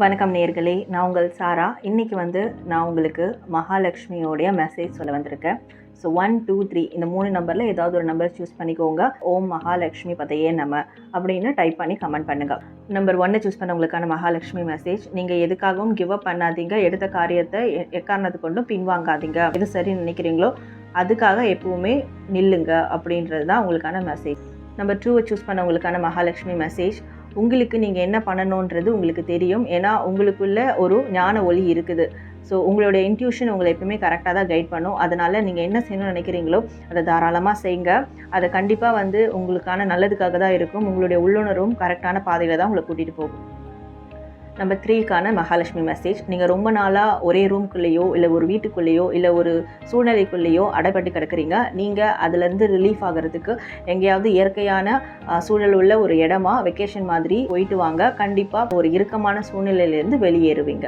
வணக்கம் நேர்களே நான் உங்கள் சாரா. இன்றைக்கி வந்து நான் உங்களுக்கு மகாலட்சுமியோடைய மெசேஜ் சொல்ல வந்திருக்கேன். ஸோ ஒன் டூ த்ரீ இந்த மூணு நம்பரில் ஏதாவது ஒரு நம்பர் சூஸ் பண்ணிக்கோங்க. ஓம் மகாலட்சுமி பதையே நம்ம அப்படின்னு டைப் பண்ணி கமெண்ட் பண்ணுங்க. நம்பர் ஒன்னை சூஸ் பண்ணவங்களுக்கான மகாலட்சுமி மெசேஜ் நீங்கள் எதுக்காகவும் கிவ் அப் பண்ணாதீங்க. எடுத்த காரியத்தை எ- எக்காரணத்து கொண்டும் பின்வாங்காதீங்க. எது சரி நினைக்கிறீங்களோ அதுக்காக எப்பவுமே நில்லுங்க அப்படின்றது தான் உங்களுக்கான மெசேஜ் நம்பர் டூவை சூஸ் பண்ணவங்களுக்கான மகாலட்சுமி மெசேஜ் உங்களுக்கு நீங்கள் என்ன பண்ணணுன்றது உங்களுக்கு தெரியும். ஏன்னா உங்களுக்குள்ள ஒரு ஞான ஒளி இருக்குது. ஸோ உங்களுடைய இன்ட்யூஷன் உங்களை எப்பவுமே கரெக்டாக தான் கைட் பண்ணும். அதனால் நீங்கள் என்ன செய்யணும்னு நினைக்கிறீங்களோ அதை தாராளமாக செய்யுங்க அதை கண்டிப்பாக வந்து உங்களுக்கான நல்லதுக்காக தான் இருக்கும். உங்களுடைய உள்ளுணர்வும் கரெக்டான பாதையில் தான் உங்களை கூட்டிகிட்டு போகும். நம்பர் த்ரீக்கான மகாலட்சுமி மெசேஜ் நீங்கள் ரொம்ப நாளாக ஒரே ரூம்குள்ளேயோ இல்லை ஒரு வீட்டுக்குள்ளேயோ இல்லை ஒரு சூழ்நிலைக்குள்ளேயோ அடைபட்டு கிடக்குறீங்க. நீங்கள் அதுலேருந்து ரிலீஃப் ஆகிறதுக்கு எங்கேயாவது இயற்கையான சூழல் உள்ள ஒரு இடமா வெக்கேஷன் மாதிரி போயிட்டு வாங்க. கண்டிப்பாக ஒரு இறுக்கமான சூழ்நிலையிலேருந்து வெளியேறுவீங்க.